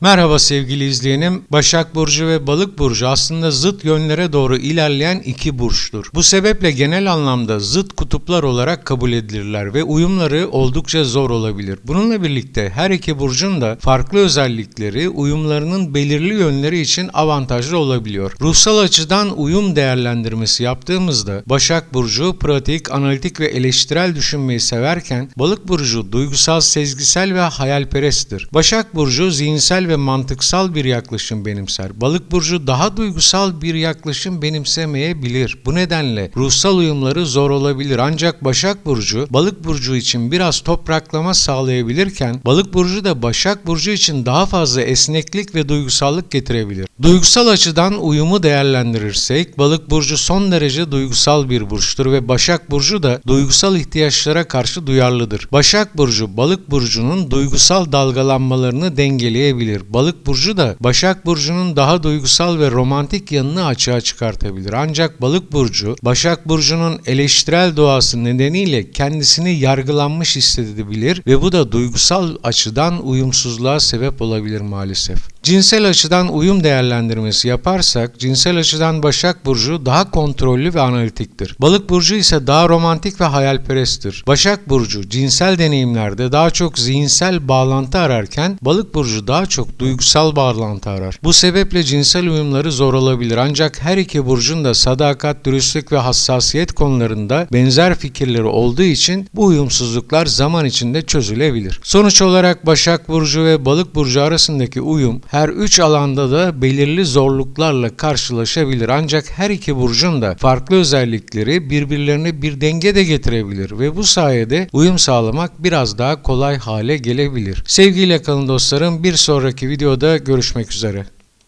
Merhaba sevgili izleyenim. Başak Burcu ve Balık Burcu aslında zıt yönlere doğru ilerleyen iki burçtur. Bu sebeple genel anlamda zıt kutuplar olarak kabul edilirler ve uyumları oldukça zor olabilir. Bununla birlikte her iki burcun da farklı özellikleri uyumlarının belirli yönleri için avantajlı olabiliyor. Ruhsal açıdan uyum değerlendirmesi yaptığımızda Başak Burcu pratik, analitik ve eleştirel düşünmeyi severken Balık Burcu duygusal, sezgisel ve hayalperesttir. Başak Burcu zihinsel ve mantıksal bir yaklaşım benimser. Balık burcu daha duygusal bir yaklaşım benimsemeyebilir. Bu nedenle ruhsal uyumları zor olabilir. Ancak Başak burcu Balık burcu için biraz topraklama sağlayabilirken Balık burcu da Başak burcu için daha fazla esneklik ve duygusallık getirebilir. Duygusal açıdan uyumu değerlendirirsek Balık burcu son derece duygusal bir burçtur ve Başak burcu da duygusal ihtiyaçlara karşı duyarlıdır. Başak burcu Balık burcunun duygusal dalgalanmalarını dengeleyebilir. Balık burcu da Başak burcunun daha duygusal ve romantik yanını açığa çıkartabilir. Ancak Balık burcu Başak burcunun eleştirel doğası nedeniyle kendisini yargılanmış hissedebilir ve bu da duygusal açıdan uyumsuzluğa sebep olabilir maalesef. Cinsel açıdan uyum değerlendirmesi yaparsak cinsel açıdan Başak Burcu daha kontrollü ve analitiktir. Balık Burcu ise daha romantik ve hayalperesttir. Başak Burcu cinsel deneyimlerde daha çok zihinsel bağlantı ararken Balık Burcu daha çok duygusal bağlantı arar. Bu sebeple cinsel uyumları zor olabilir ancak her iki burcun da sadakat, dürüstlük ve hassasiyet konularında benzer fikirleri olduğu için bu uyumsuzluklar zaman içinde çözülebilir. Sonuç olarak Başak Burcu ve Balık Burcu arasındaki uyum her üç alanda da belirli zorluklarla karşılaşabilir ancak her iki burcun da farklı özellikleri birbirlerine bir denge de getirebilir ve bu sayede uyum sağlamak biraz daha kolay hale gelebilir. Sevgiyle kalın dostlarım bir sonraki videoda görüşmek üzere.